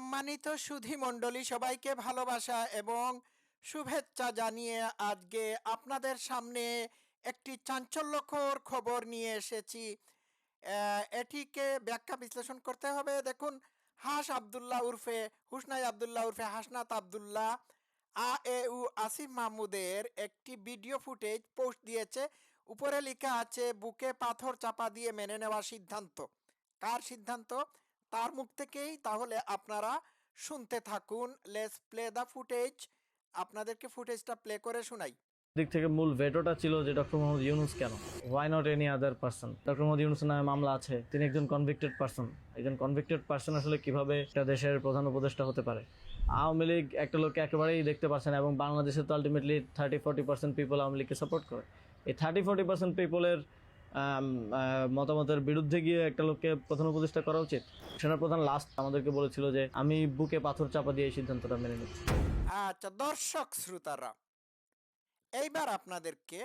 সম্মানিত সুধী মণ্ডলী সবাইকে ভালোবাসা এবং শুভেচ্ছা জানিয়ে আজকে আপনাদের সামনে একটি চাঞ্চল্যকর খবর নিয়ে এসেছি। এটিকে ব্যাখ্যা বিশ্লেষণ করতে হবে। দেখুন, হাস আবদুল্লাহ উর্ফে হুসনাই আবদুল্লাহ উর্ফে হাসনাত আবদুল্লাহ আ এ উ আসিফ মাহমুদের একটি ভিডিও ফুটেজ পোস্ট দিয়েছে। উপরে লেখা আছে, বুকে পাথর চাপা দিয়ে মেনে নেওয়া সিদ্ধান্ত। কার সিদ্ধান্ত? তার মুখ থেকেই তাহলে আপনারা শুনতে থাকুন। লেস প্লে দ্য ফুটেজ আপনাদেরকে ফুটেজটা প্লে করে শোনাই। দিক থেকে মূল ভেটোটা ছিল যে ডক্টর মোহাম্মদ ইউনুস কেন? Why not any other person doctor Mohammad Yunus নামে মামলা আছে। তিনি একজন কনভিক্টেড পার্সন একজন কনভিক্টেড পার্সন আসলে কীভাবে একটা দেশের প্রধান উপদেষ্টা হতে পারে? আওয়ামী লীগ একটা লোককে একেবারেই দেখতে পারছে না এবং বাংলাদেশে তো ultimately thirty forty percent people Awami লীগকে সাপোর্ট করে। এই থার্টি ফোর্টি পার্সেন্ট পিপলের মতামতের বিরুদ্ধে গিয়ে একটা লোককে প্রধান উপদেষ্টা করা উচিত। সেনাপ্রধান লাস্ট আমাদেরকে বলেছিল যে, আমি বুকে পাথর চাপা দিয়ে এই সিদ্ধান্তটা মেনে নিচ্ছি। আচ্ছা দর্শক, শ্রোতারা, এইবার আপনাদেরকে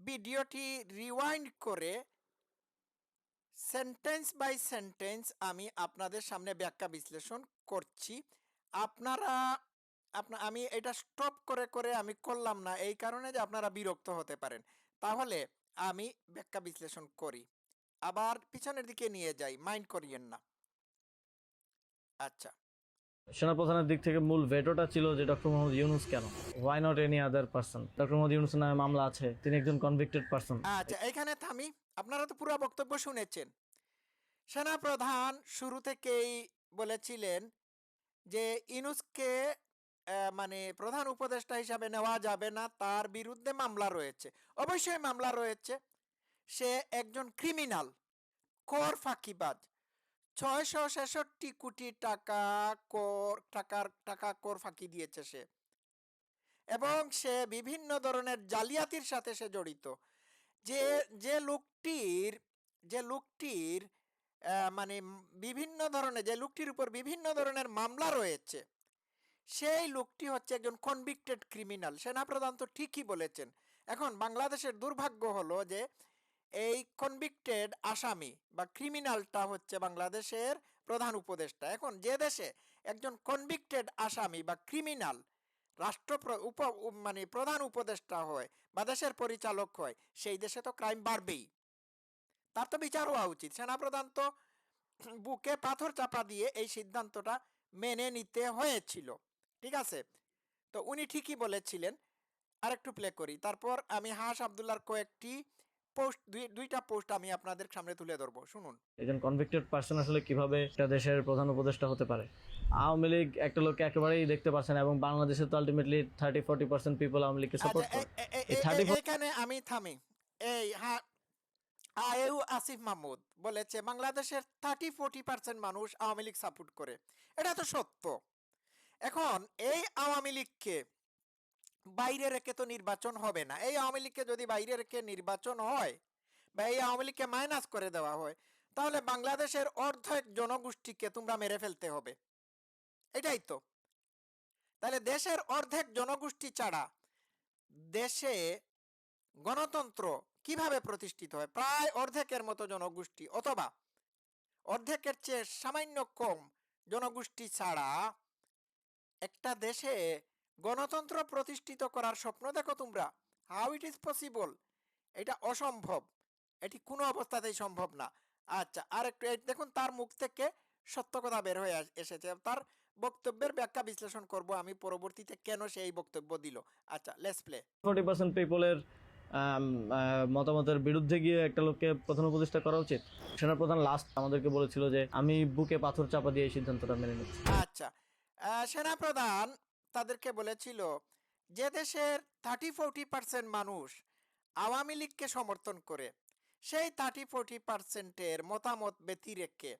ভিডিওটি রিওয়াইন্ড করে সেন্টেন্স বাই সেন্টেন্স আমি আপনাদের সামনে ব্যাখ্যা বিশ্লেষণ করছি। আপনারা, আপনা, আমি এটা স্টপ করে করে আমি করলাম না, এই কারণে যে আপনারা বিরক্ত হতে পারেন। তাহলে আমি ব্যাখ্যা বিশ্লেষণ করি। আবার পিছনের দিকে নিয়ে যাই মাইন্ড করিয়েন না। আচ্ছা। সেনাপ্রধানের দিক থেকে মূল ভেটোটা ছিল যে ডক্টর মোহাম্মদ ইউনুস কেন? Why not any other person doctor Mohammad Yunus নামে মামলা আছে তিনি একজন কনভিক্টেড পার্সন আচ্ছা এখানে থামি আপনারা তো পুরো বক্তব্য শুনেছেন। সেনাপ্রধান শুরু থেকেই বলেছিলেন যে ইনুসকে মানে প্রধান উপদেষ্টা হিসাবে নেওয়া যাবে না, তার বিরুদ্ধে মামলা রয়েছে। অবশ্যই মামলা রয়েছে। সে একজন ক্রিমিনাল কর ফাঁকিবাজ। ছয়শো ছেষট্টি কোটি টাকা কর টাকার, টাকা কর ফাঁকি দিয়েছে সে। এবং সে বিভিন্ন ধরনের জালিয়াতির সাথে সে জড়িত। যে যে লোকটির যে লোকটির মানে বিভিন্ন ধরনের, যে লোকটির উপর বিভিন্ন ধরনের মামলা রয়েছে সেই লোকটি হচ্ছে একজন কনভিক্টেড ক্রিমিনাল সেনাপ্রধান তো ঠিকই বলেছেন। এখন বাংলাদেশের দুর্ভাগ্য হলো যে এই কনভিক্টেড আসামি বা ক্রিমিনালটা হচ্ছে বাংলাদেশের প্রধান উপদেষ্টা। এখন যে দেশে একজন কনভিক্টেড আসামি বা ক্রিমিনাল রাষ্ট্র উপ মানে প্রধান উপদেষ্টা হয় বা দেশের পরিচালক হয়, সেই দেশে তো ক্রাইম বাড়বেই। তার তো বিচার হওয়া উচিত। সেনাপ্রধান তো বুকে পাথর চাপা দিয়ে এই সিদ্ধান্তটা মেনে নিতে হয়েছিল। ঠিক আছে? তো উনি ঠিকই বলেছিলেন। আরেকটু প্লে করি। তারপর আমি হাস আবদুল্লার কয়েকটি পোস্ট দুইটা পোস্ট আমি আপনাদের সামনে তুলে ধরবো। শুনুন। একজন কনভিক্টেড পার্সন আসলে কীভাবে একটা দেশের প্রধান উপদেষ্টা হতে পারে? আওয়ামী লীগ একটা লোককে একেবারেই দেখতে না এবং বাংলাদেশে তো ultimately thirty forty percent people Awami লীগকে আচ্ছা সাপোর্ট করে। এ- 34 এখানে আমি থামি। এই হ্যাঁ আয়েউ আসিফ মাহমুদ বলেছে বাংলাদেশের থার্টি ফোর্টি পার্সেন্ট মানুষ আওয়ামী লীগ সাপোর্ট করে। এটা তো সত্য। এখন এই আওয়ামী লীগকে বাইরে রেখে তো নির্বাচন হবে না। এই আওয়ামী লীগকে যদি বাইরে রেখে নির্বাচন হয় বা এই আওয়ামী লীগকে মাইনাস করে দেওয়া হয়, তাহলে বাংলাদেশের অর্ধেক জনগোষ্ঠীকে তোমরা মেরে ফেলতে হবে। এটাই তো। তাহলে দেশের অর্ধেক জনগোষ্ঠী ছাড়া দেশে গণতন্ত্র কীভাবে প্রতিষ্ঠিত হয়? প্রায় অর্ধেকের মতো জনগোষ্ঠী, অথবা অর্ধেকের চেয়ে সামান্য কম জনগোষ্ঠী ছাড়া একটা দেশে গণতন্ত্র প্রতিষ্ঠিত করার স্বপ্ন দেখো তোমরা। হাউ ইট ইজ পসিবল এটা অসম্ভব। এটি কোনো অবস্থাতেই সম্ভব না। আচ্ছা আর একটু দেখুন তার মুখ থেকে সত্য কথা বের হয়ে এসেছে। তার বক্তব্যের ব্যাখ্যা বিশ্লেষণ করব আমি পরবর্তীতে কেন সে এই বক্তব্য দিল। আচ্ছা লেস প্লে ফোর্টি পার্সেন্ট পিপলের মতামতের বিরুদ্ধে গিয়ে একটা লোককে প্রধান উপদেষ্টা করা উচিত? সেনাপ্রধান লাস্ট আমাদেরকে বলেছিল যে আমি বুকে পাথর চাপা দিয়ে এই সিদ্ধান্তটা মেনে নিচ্ছি। আচ্ছা সেনাপ্রধান তাদেরকে বলেছিল যে দেশের থার্টি ফোরটি পার্সেন্ট মানুষ আওয়ামী লীগকে সমর্থন করে। সেই থার্টি ফোরটি পার্সেন্টের মতামত ব্যতি রেখে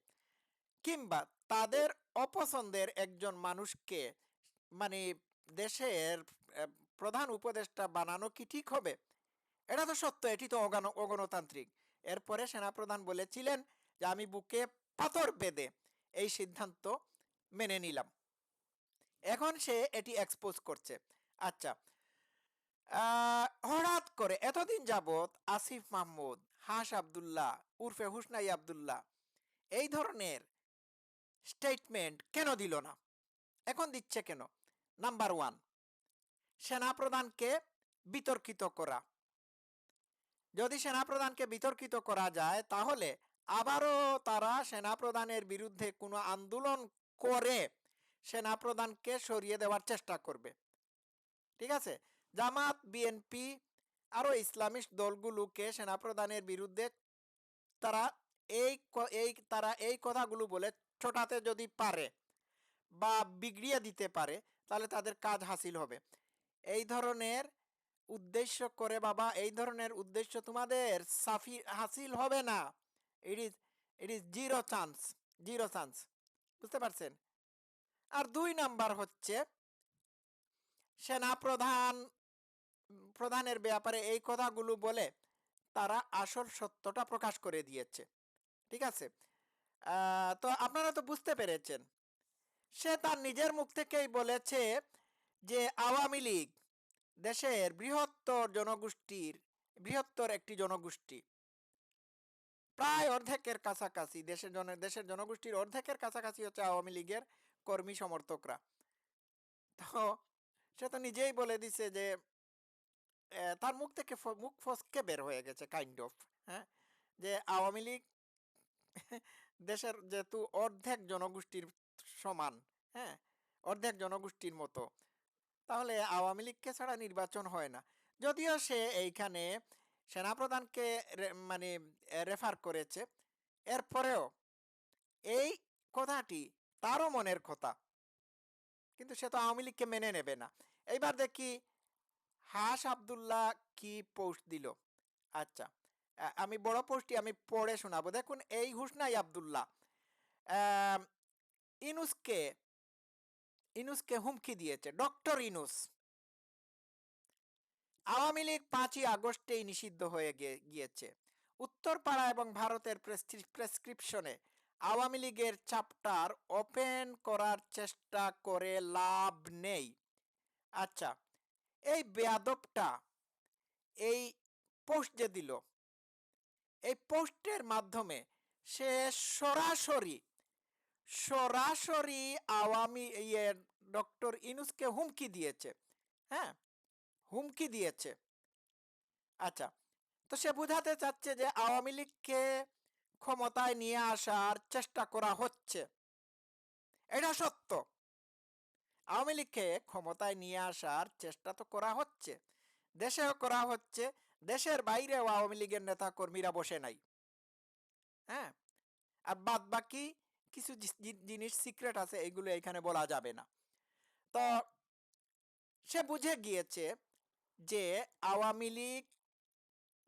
কিংবা তাদের অপছন্দের একজন মানুষকে মানে দেশের প্রধান উপদেষ্টা বানানো কি ঠিক হবে? এটা তো সত্য, এটি তো অগান অগণতান্ত্রিক। এরপরে সেনাপ্রধান বলেছিলেন যে, আমি বুকে পাথর বেঁধে এই সিদ্ধান্ত মেনে নিলাম। এখন সে এটি এক্সপোজ করছে। আচ্ছা হঠাৎ করে এতদিন যাবৎ আসিফ মাহমুদ, হাস আবদুল্লাহ, উর্ফে হুসনাই আবদুল্লাহ এই ধরনের স্টেটমেন্ট কেন দিল না? এখন দিচ্ছে কেন? নাম্বার ওয়ান সেনাপ্রধানকে বিতর্কিত করা। যদি সেনাপ্রধানকে বিতর্কিত করা যায়, তাহলে আবারও তারা সেনাপ্রধানের বিরুদ্ধে কোনো আন্দোলন করে সেনাপ্রধানকে সরিয়ে দেওয়ার চেষ্টা করবে। ঠিক আছে? জামাত বিএনপি আরও ইসলামিক দলগুলোকে সেনাপ্রধানের বিরুদ্ধে তারা এই এই তারা এই কথাগুলো বলে ছোটাতে যদি পারে বা বিগড়িয়ে দিতে পারে, তাহলে তাদের কাজ হাসিল হবে। এই ধরনের উদ্দেশ্য করে, বাবা, এই ধরনের উদ্দেশ্য তোমাদের সাফি, হাসিল হবে না। It is it is zero chance zero chance বুঝতে পারছেন? আর দুই নাম্বার হচ্ছে সেনাপ্রধান উম, প্রধানের ব্যাপারে এই কথাগুলো বলে তারা আসল সত্যটা প্রকাশ করে দিয়েছে। ঠিক আছে? তো আপনারা তো বুঝতে পেরেছেন। সে তার নিজের মুখ থেকেই বলেছে যে আওয়ামী লীগ দেশের বৃহত্তর জনগোষ্ঠীর বৃহত্তর একটি জনগোষ্ঠী। প্রায় অর্ধেকের কাছাকাছি দেশের জন দেশের জনগোষ্ঠীর অর্ধেকের কাছাকাছি হচ্ছে আওয়ামী লীগের। কর্মী সমর্থকরা। তো সে তো নিজেই বলে দিছে যে তার মুখ থেকে মুখ ফসকে বের হয়ে গেছে কাইন্ড অফ হ্যাঁ? যে আওয়ামী লীগ দেশের যেহেতু অর্ধেক জনগোষ্ঠীর সমান হ্যাঁ? অর্ধেক জনগোষ্ঠীর মতো। তাহলে আওয়ামী লীগকে ছাড়া নির্বাচন হয় না। যদিও সে এইখানে সেনাপ্রধানকে মানে রেফার করেছে। এরপরেও এই কথাটি তারও মনের কথা। কিন্তু সে তো আওয়ামী লীগকে মেনে নেবে না। এইবার দেখি হাস আবদুল্লাহ কি পোস্ট দিল। আচ্ছা আমি বড় পোস্টটি আমি পড়ে শোনাবো। দেখুন, এই হুসনাই আবদুল্লাহ। ইনুসকে ইনুসকে হুমকি দিয়েছে। ডক্টর ইনুস। আওয়ামী লীগ পাঁচই আগস্টেই নিষিদ্ধ হয়ে গিয়েছে। উত্তরপাড়া এবং ভারতের প্রেসক্রি- প্রেসক্রিপশনে আওয়ামী লীগের চ্যাপ্টার ওপেন করার চেষ্টা করে লাভ নেই। আচ্ছা এই বেয়াদবটা এই পোস্ট যে দিল, এই পোস্টের মাধ্যমে সে সরাসরি সরাসরি আওয়ামী ইয়ে ডক্টর ইনুসকে হুমকি দিয়েছে। হ্যাঁ হুমকি দিয়েছে। আচ্ছা তো সে বোঝাতে চাচ্ছে যে আওয়ামী লীগকে ক্ষমতায় নিয়ে আসার চেষ্টা করা হচ্ছে। এটা সত্য। আওয়ামী লীগকে ক্ষমতায় নিয়ে আসার চেষ্টা তো করা হচ্ছে। দেশেও করা হচ্ছে। দেশের বাইরেও আওয়ামী লীগের নেতা কর্মীরা বসে নাই। হ্যাঁ? আর বাদ বাকি কিছু জিনিস সিক্রেট আছে, এগুলো এখানে বলা যাবে না। তো সে বুঝে গিয়েছে যে আওয়ামী লীগ,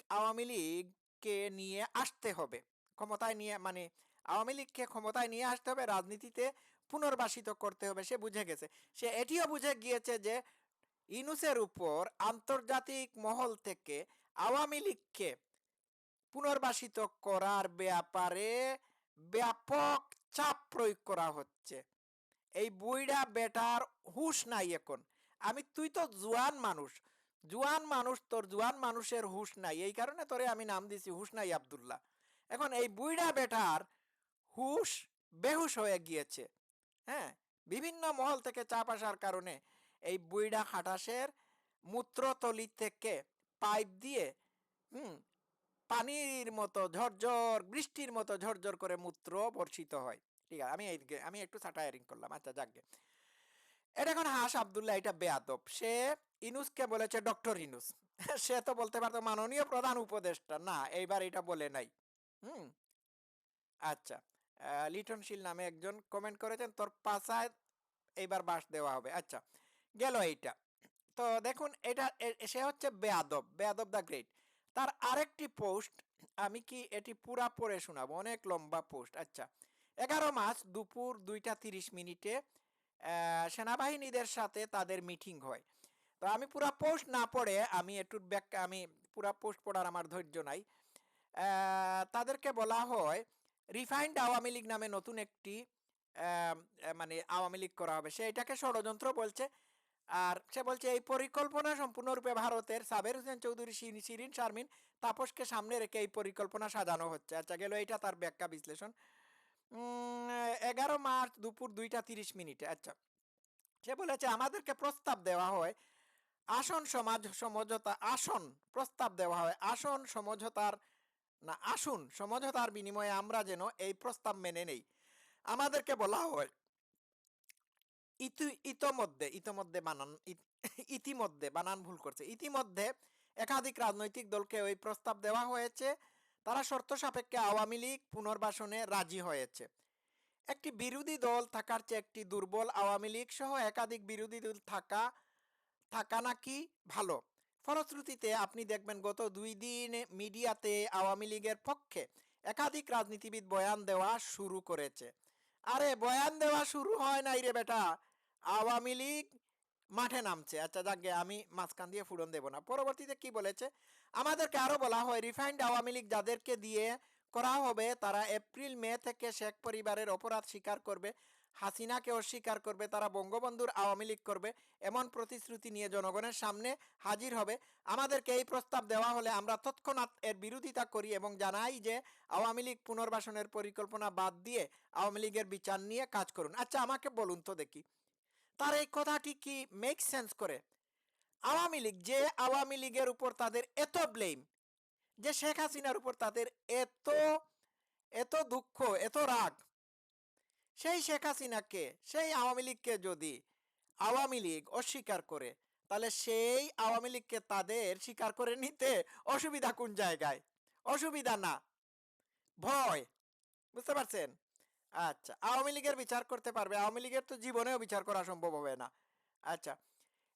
আওয়ামী লীগকে নিয়ে আসতে হবে। ক্ষমতায় নিয়ে মানে আওয়ামী লীগকে ক্ষমতায় নিয়ে আসতে হবে, রাজনীতিতে পুনর্বাসিত করতে হবে, সে বুঝে গেছে। সে এটিও বুঝে গিয়েছে যে ইনুসের উপর আন্তর্জাতিক মহল থেকে আওয়ামী লীগকে পুনর্বাসিত করার ব্যাপারে ব্যাপক চাপ প্রয়োগ করা হচ্ছে। এই বুইড়া বেটার হুশ নাই এখন। আমি, তুই তো জুয়ান মানুষ। জুয়ান মানুষ, তোর জুয়ান মানুষের হুশ নাই। এই কারণে তোরে আমি নাম দিছি হুশ নাই আবদুল্লাহ। এখন এই বুইড়া বেটার হুশ বেহুশ হয়ে গিয়েছে হ্যাঁ? বিভিন্ন মহল থেকে চাপ আসার কারণে এই বুইড়া খাটাসের মূত্রতলি থেকে পাইপ দিয়ে, হুম, পানির মতো ঝরঝর, বৃষ্টির মতো ঝরঝর করে মূত্র বর্ষিত হয়। ঠিক আছে, আমি এই- আমি একটু সাটায়ারিং করলাম আচ্ছা যাকগে এটা এখন হাস আবদুল্লাহ, এটা বেয়াদব। সে ইনুসকে বলেছে, ডক্টর ইনুস। সে তো বলতে পারতো মাননীয় প্রধান উপদেষ্টা। না, এইবার এটা বলে নাই। হুম আচ্ছা। লিটনশীল নামে একজন কমেন্ট করেছেন, তোর পাশায় এইবার বাস দেওয়া হবে। আচ্ছা গেল এইটা। তো দেখুন, এটা সে হচ্ছে বেয়াদব বেয়াদব দ্য গ্রেট। তার আরেকটি পোস্ট আমি কি এটি পুরা পড়ে শোনাবো? অনেক লম্বা পোস্ট। আচ্ছা এগারো মার্চ দুপুর দুইটা তিরিশ মিনিটে সেনাবাহিনীদের সাথে তাদের মিটিং হয়। তো আমি পুরা পোস্ট না পড়ে, আমি একটু ব্যাখ্যা, আমি পুরা পোস্ট পড়ার আমার ধৈর্য নাই। তাদেরকে বলা হয় রিফাইন্ড আওয়ামী লীগ নামে নতুন একটি মানে আওয়ামী লীগ করা হবে। সে এটাকে ষড়যন্ত্র বলছে। আর সে বলছে, এই পরিকল্পনা সম্পূর্ণরূপে ভারতের সাবের হোসেন চৌধুরী শিরি- শিরিন শারমিন তাপসকে সামনে রেখে এই পরিকল্পনা সাজানো হচ্ছে। আচ্ছা গেল এটা তার ব্যাখ্যা বিশ্লেষণ। এগারো মার্চ দুপুর দুইটা তিরিশ মিনিটে আচ্ছা। সে বলেছে, আমাদেরকে প্রস্তাব দেওয়া হয়, আসন সমাজ সমঝোতা আসন প্রস্তাব দেওয়া হয়। আসন সমঝোতার না, আসুন, সমঝোতার বিনিময়ে আমরা যেন এই প্রস্তাব মেনে নেই। আমাদেরকে বলা হয়, ইতি, ইতোমধ্যে ইতোমধ্যে বানান ইতিমধ্যে, বানান ভুল করছে। ইতিমধ্যে একাধিক রাজনৈতিক দলকে ওই প্রস্তাব দেওয়া হয়েছে। তারা শর্ত সাপেক্ষে আওয়ামী লীগ পুনর্বাসনে রাজি হয়েছে। একটি বিরোধী দল থাকার চেয়ে একটি দুর্বল আওয়ামী লীগ সহ একাধিক বিরোধী দল থাকা থাকা নাকি ভালো? ফলশ্রুতিতে আপনি দেখবেন গত দুই দিন মিডিয়াতে আওয়ামী লীগের পক্ষে একাধিক রাজনীতিবিদ বয়ান দেওয়া শুরু করেছে। আরে, বয়ান দেওয়া শুরু হয় নাই রে বেটা। আওয়ামী লীগ মাঠে নামছে। আচ্ছা যাকে আমি মাঝখান দিয়ে ফুরন দেব না। পরবর্তীতে কি বলেছে? আমাদেরকে আরও বলা হয় রিফাইন্ড আওয়ামী লীগ যাদেরকে দিয়ে করা হবে, তারা এপ্রিল মে থেকে শেখ পরিবারের অপরাধ স্বীকার করবে। হাসিনাকে অস্বীকার করবে, তারা বঙ্গবন্ধুর আওয়ামী লীগ করবে, এমন প্রতিশ্রুতি নিয়ে জনগণের সামনে হাজির হবে। আমাদেরকে এই প্রস্তাব দেওয়া হলে আমরা তৎক্ষণাৎ এর বিরোধিতা করি এবং জানাই যে আওয়ামী লীগ পুনর্বাসনের পরিকল্পনা বাদ দিয়ে আওয়ামী লীগের বিচার নিয়ে কাজ করুন। আচ্ছা আমাকে বলুন তো দেখি, তার এই কথাটি কি মেক সেন্স করে? আওয়ামী লীগ, যে আওয়ামী লীগের উপর তাদের এত ব্লেম যে শেখ হাসিনার উপর তাদের এত এত দুঃখ, এত রাগ সেই শেখ হাসিনাকে, সেই আওয়ামী লীগকে যদি আওয়ামী লীগ অস্বীকার করে, তাহলে সেই আওয়ামী লীগকে তাদের স্বীকার করে নিতে অসুবিধা কোন জায়গায়? অসুবিধা না। ভয়। বুঝতে পারছেন? আচ্ছা আওয়ামী লীগের বিচার করতে পারবে। আওয়ামী লীগের তো জীবনেও বিচার করা সম্ভব হবে না। আচ্ছা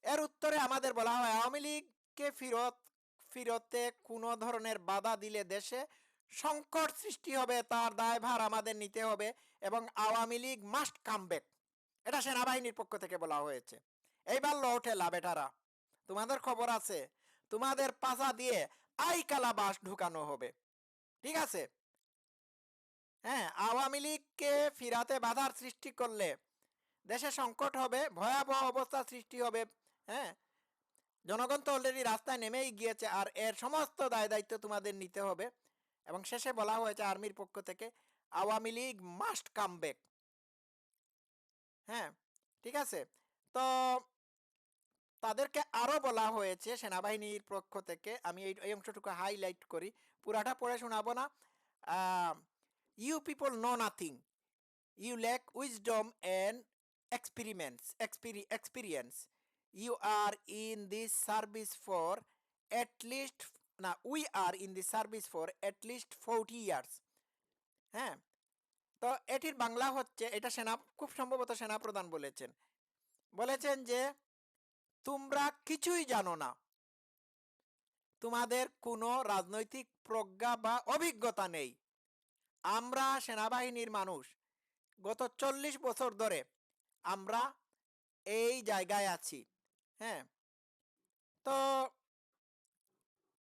এর উত্তরে আমাদের বলা হয়, আওয়ামী লীগকে ফিরত, ফিরতে কোনো ধরনের বাধা দিলে দেশে সংকট সৃষ্টি হবে, তার দায়ভার আমাদের নিতে হবে। এবং Awami League must come back এটা সেনাবাহিনীর পক্ষ থেকে বলা হয়েছে। এইবার লৌঠেলা বেটারা তোমাদের খবর আছে, তোমাদের পাশা দিয়ে আই কালা বাস ঢুকানো হবে। ঠিক আছে? হ্যাঁ আওয়ামী লীগকে ফিরাতে বাধার সৃষ্টি করলে দেশে সংকট হবে, ভয়াবহ অবস্থা সৃষ্টি হবে। হ্যাঁ? জনগণ তো অলরেডি রাস্তায় নেমেই গিয়েছে, আর এর সমস্ত দায় দায়িত্ব তোমাদের নিতে হবে। এবং শেষে বলা হয়েছে আর্মির পক্ষ থেকে Awami League must come back হ্যাঁ ঠিক আছে? তো তাদেরকে আরও বলা হয়েছে সেনাবাহিনীর পক্ষ থেকে, আমি এই এই অংশটুকু হাইলাইট করি, পুরাটা পড়ে শোনাবো না। You people know nothing you lack wisdom and experi- experience. You are in this service for at least না we are in the service for least 40 years. হ্যাঁ? তো এটির বাংলা হচ্ছে, এটা সেনা, খুব সম্ভবত সেনা প্রধান বলেছেন। বলেছেন যে, তোমরা কিছুই জানো না। তোমাদের কোনো রাজনৈতিক প্রজ্ঞা বা অভিজ্ঞতা নেই। আমরা সেনাবাহিনীর মানুষ। গত চল্লিশ বছর ধরে আমরা এই জায়গায় আছি। হ্যাঁ? তো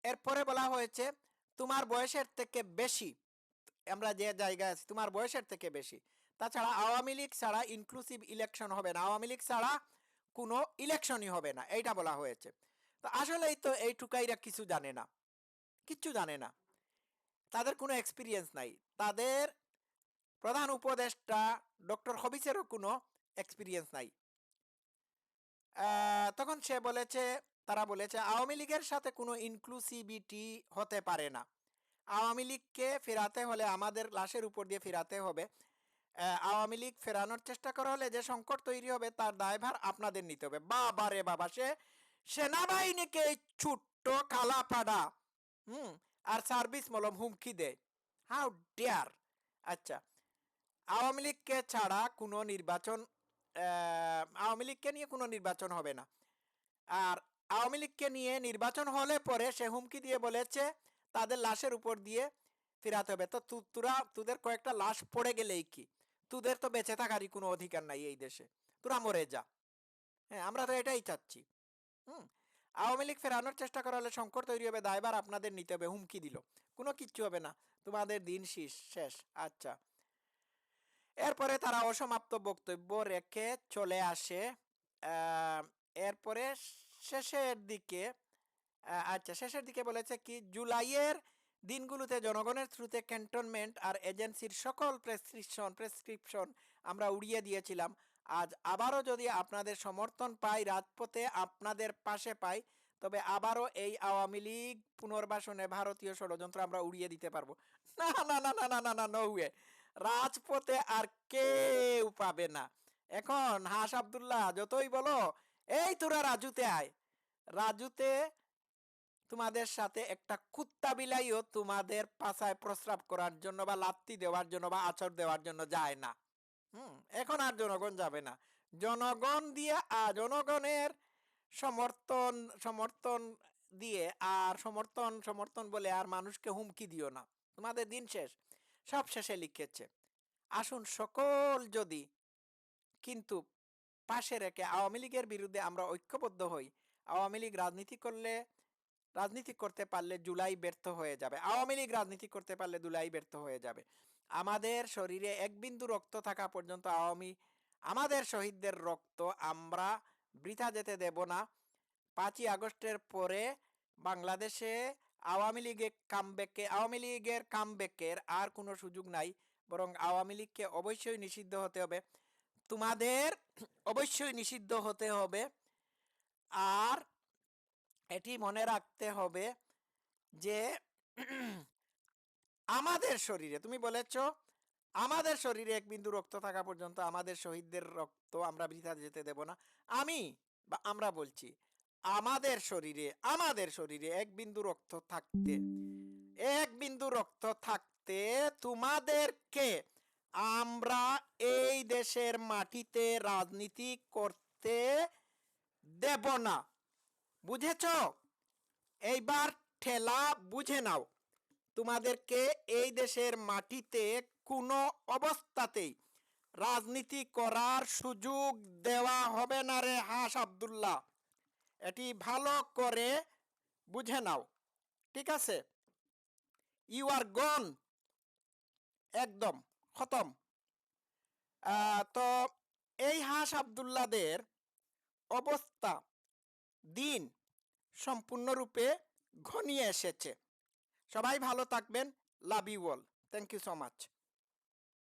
এরপরে বলা হয়েছে, তোমার বয়সের থেকে বেশি। আমরা যে জায়গায় আছি, তোমার বয়সের থেকে বেশি। তাছাড়া আওয়ামী লীগ ছাড়া ইনক্লুসিভ ইলেকশন হবে না। আওয়ামী লীগ ছাড়া কোনো ইলেকশনই হবে না, এইটা বলা হয়েছে। তো আসলেই তো এই টুকাইরা কিছু জানে না, কিচ্ছু জানে না। তাদের কোনো এক্সপিরিয়েন্স নাই। তাদের প্রধান উপদেষ্টা ডক্টর হবিসেরও কোনো এক্সপিরিয়েন্স নাই। তখন সে বলেছে, তারা বলেছে, আওয়ামী লীগের সাথে কোনো ইনক্লুসিভিটি হতে পারে না। আওয়ামী লীগকে ফেরাতে হলে আমাদের লাশের উপর দিয়ে ফেরাতে হবে। আওয়ামী লীগ ফেরানোর চেষ্টা করা হলে যে সংকট তৈরি হবে তার দায়ভার আপনাদের নিতে হবে। বাবা রে বাবা, সে সেনাবাহিনীকে ছোট্ট কালাপাড়া হুম, আর সার্ভিস মলম হুমকি দেয়। হাউ ডেয়ার আচ্ছা আওয়ামী লীগকে ছাড়া কোনো নির্বাচন আওয়ামী লীগকে নিয়ে কোনো নির্বাচন হবে না। আর আওয়ামী লীগকে নিয়ে নির্বাচন হলে পরে সে হুমকি দিয়ে বলেছে তাদের লাশের উপর দিয়ে ফেরাতে হবে। তো তোরা, তোদের কয়েকটা লাশ পড়ে গেলেই কি? তোদের তো বেঁচে থাকারই কোনো অধিকার নাই এই দেশে। তোরা মরে যা। হ্যাঁ আমরা তো এটাই চাচ্ছি। হুম? আওয়ামী লীগ ফেরানোর চেষ্টা করা হলে সংকট তৈরি হবে দায়বার আপনাদের নিতে হবে। হুমকি দিল। কোনো কিচ্ছু হবে না। তোমাদের দিন শেষ শেষ। আচ্ছা। এরপরে তারা অসমাপ্ত বক্তব্য রেখে চলে আসে। এরপরে শেষের দিকে আচ্ছা শেষের দিকে বলেছে কি, জুলাইয়ের দিনগুলোতে জনগণের থ্রুতে ক্যান্টনমেন্ট আর এজেন্সির সকল প্রেসক্রিপশন প্রেসক্রিপশন আমরা উড়িয়ে দিয়েছিলাম। আজ আবারও যদি আপনাদের সমর্থন পাই, রাজপথে আপনাদের পাশে পাই, তবে আবারও এই আওয়ামী লীগ পুনর্বাসনে ভারতীয় ষড়যন্ত্র আমরা উড়িয়ে দিতে পারব। না না না না না না না নো ওয়ে রাজপথে আর কেউ পাবে না। এখন হাস আব্দুল্লাহ, যতই বলো, এই তোরা রাজুতে আয়। রাজুতে তোমাদের সাথে একটা কুত্তা বিলাইও তোমাদের পাছায় প্রস্রাব করার জন্য বা লাত্তি দেওয়ার জন্য বা আচর দেওয়ার জন্য যায় না। হুম, এখন আর জনগণ যাবে না। জনগণ দিয়ে আর জনগণের সমর্থন সমর্থন দিয়ে আর সমর্থন সমর্থন বলে আর মানুষকে হুমকি দিও না। তোমাদের দিন শেষ, সব শেষে লিখেছে। আসুন সকল যদি কিন্তু পাশে রেখে আওয়ামী লীগের বিরুদ্ধে আমরা ঐক্যবদ্ধ হই। আওয়ামী লীগ রাজনীতি করলে রাজনীতি করতে পারলে জুলাই ব্যর্থ হয়ে যাবে। আওয়ামী লীগ রাজনীতি করতে পারলে জুলাই ব্যর্থ হয়ে যাবে। আমাদের শরীরে এক বিন্দু রক্ত থাকা পর্যন্ত আওয়ামী, আমাদের শহীদদের রক্ত আমরা বৃথা যেতে দেব না। পাঁচই আগস্টের পরে বাংলাদেশে আওয়ামী লীগের কামব্যাকে আওয়ামী লীগের কামব্যাকের আর কোনো সুযোগ নাই, বরং আওয়ামী লীগকে অবশ্যই নিষিদ্ধ হতে হবে। তোমাদের অবশ্যই নিষিদ্ধ হতে হবে। আর এটি মনে রাখতে হবে যে আমাদের শরীরে, তুমি বলেছ, আমাদের শরীরে এক বিন্দু রক্ত থাকা পর্যন্ত আমাদের শহীদদের রক্ত আমরা বৃথা যেতে দেব না। আমি বা আমরা বলছি, আমাদের শরীরে আমাদের শরীরে এক বিন্দু রক্ত থাকতে, এক বিন্দু রক্ত থাকতে তোমাদেরকে আমরা এই দেশের মাটিতে রাজনীতি করতে দেব না। বুঝেছ? এইবার ঠেলা বুঝে নাও। তোমাদেরকে এই দেশের মাটিতে কোনো অবস্থাতেই রাজনীতি করার সুযোগ দেওয়া হবে না রে হাস আব্দুল্লাহ। এটি ভালো করে বুঝে নাও, ঠিক আছে? ইউ আর গন একদম, খতম। তো এই হাস আবদুল্লাদের অবস্থা, দিন সম্পূর্ণরূপে ঘনিয়ে এসেছে। সবাই ভালো থাকবেন। Love you all thank you so much